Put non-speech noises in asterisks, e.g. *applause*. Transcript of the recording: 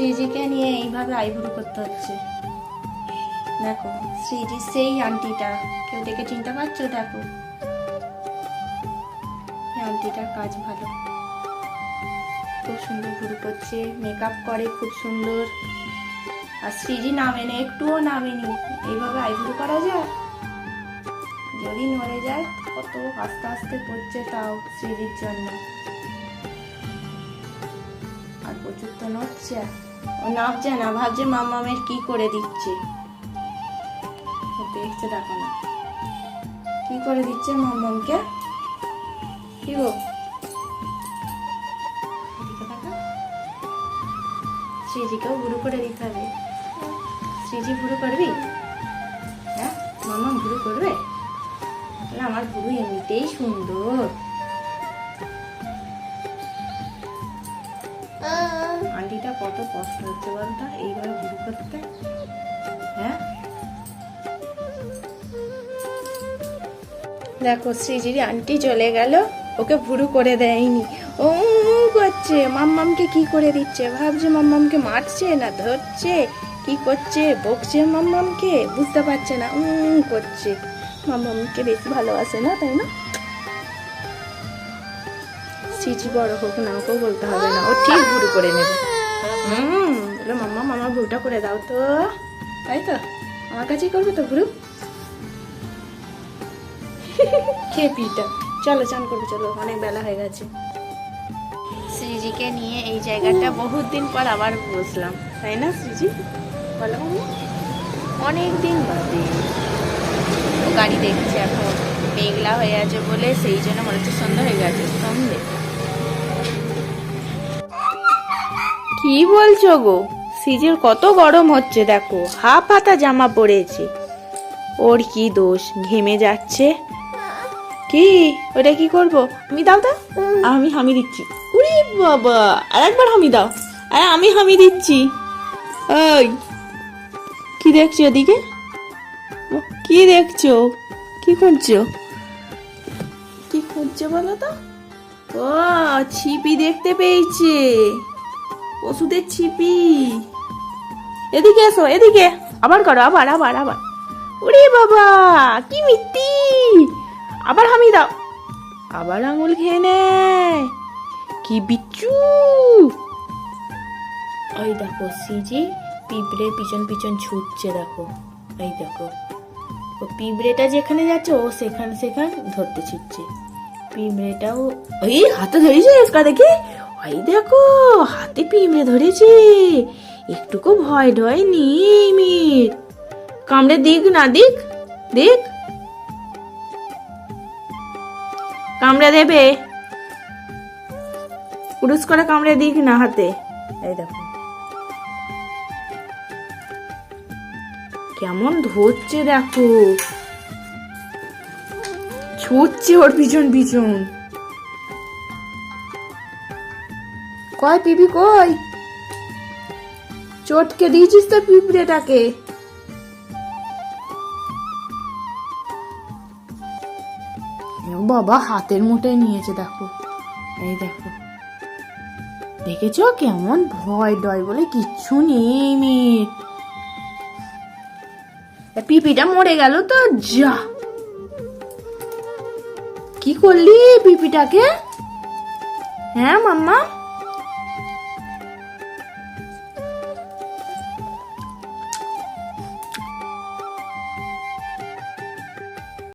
শ্রীজিকে নিয়ে এইভাবে আইভুরু করতে হচ্ছে। দেখো, শ্রীজি সেই আন্টিটা। কেউ দেখে চিনতে পারছ? দেখো। আন্টিটার কাজ ভালো। খুব সুন্দর ভুরু করছে মেকআপ করে খুব সুন্দর। আর শ্রীজি নামেনি, একটুও নামেনি। এইভাবে আইভুরু করা যায়? যদি নড়ে যায়, কত আস্তে আস্তে পড়ছে তাও শ্রীজির জন্য। আর প্রচুর তো নড়ছে। ও নামছে না ভাবছে মামামের কি করে দিচ্ছে। দেখছে দেখো না। কি করে দিচ্ছে মামামকে? কি গো। শ্রীজিকেও ভুরু করে দিতে হবে। শ্রীজি ভুরু করবি? হ্যাঁ? মামা ভুরু করবে? তাহলে আমার ভুরু এমনিতেই সুন্দর। আন্টিটা কত কষ্ট হচ্ছে বলতো? এইভাবে ভুরু করতে? হ্যাঁ? দেখো, শ্রীজির আন্টি চলে গেল। ওকে ভুরু করে দেয়নি। ও করছে? মাম্মামকে কি করে দিচ্ছে? ভাবছে মাম্মামকে মারছে না ধরছে? কি করছে? বকছে মাম্মামকে? বুঝতে পারছে না। উম, করছে। মাম্মামকে বেশি ভালোবাসে না, তাই না? সিজি বড় হোক না ওকেও বলতে হবে না। ও ঠিক ভুরু করে নেবে। হুম বলে মাম্মা মামা ভুরুটা করে দাও তো। তাই তো? আমার কাছেই করবে তো ভুরু *laughs* খেপিটা চলো চান করব চলো অনেক বেলা হয়ে গেছে। শ্রীজিকে নিয়ে এই জায়গাটা বহুত দিন পর আবার বসলাম। তাই না শ্রীজি? বলো অনেক দিন বাদে। গাড়ি দেখছে এখন মেঘলা হয়ে আছে বলে সেই জন্য মনে হচ্ছে সন্ধ্যা কি বলছো গো? সিজির কত গরম হচ্ছে, দেখো। হাফ হাতা জামা পরেছে। ওর কি দোষ? ঘেমে যাচ্ছে। কি? ওটা কি করব? আমি দাও দাও আমি হামি দিচ্ছি। উরি বাবা! আর একবার হামি দাও। আরে, আমি হামি দিচ্ছি। ওই। কি দেখছ ওদিকে কি দেখছ? কি করছ কি করছ বলো তো? ও, ছিপি দেখতে পেয়েছে। ওষুধের ছিপি। এদিকে এসো এদিকে। আবার করো আবার আবার আবার। ওরে বাবা কি মিত্তি আবার হামি দাও। আবার আঙুল খেয়ে নেয়। কি বিচ্ছু। ওই দেখো সিজি পিঁপড়ের পিছন পিছন ছুটছে দেখো। এই দেখো। ও পিঁপড়েটা যেখানে যাচ্ছে ও সেখানে সেখানে ধরতে ছুটছে। পিঁপড়েটাও ওই হাতে ধরেছে এসকা দেখে। ওই দেখো, হাতে পিঁপড়ে ধরেছে। একটুকু ভয় ডয় নেই কামড়ে দিক না, দিক দিক। কামড়ে দেবে। পুরুষ করে কামড়ে দিক না হাতে। এই দেখো। কেমন ধরছে দেখো। ছুটছে ওর পিছন পিছন। কয় পিপি কই? চটকে দিয়েছিস তো পিঁপড়েটাকে। বাবা, হাতের মুঠে নিয়েছে, দেখো। এই দেখো। দেখেছ? কেমন ভয় ডয় বলে কিচ্ছু নেই মেয়ের। পিপিটা মরে গেল তো, যা। কি করলি পিপিটাকে? হ্যাঁ মাম্মা?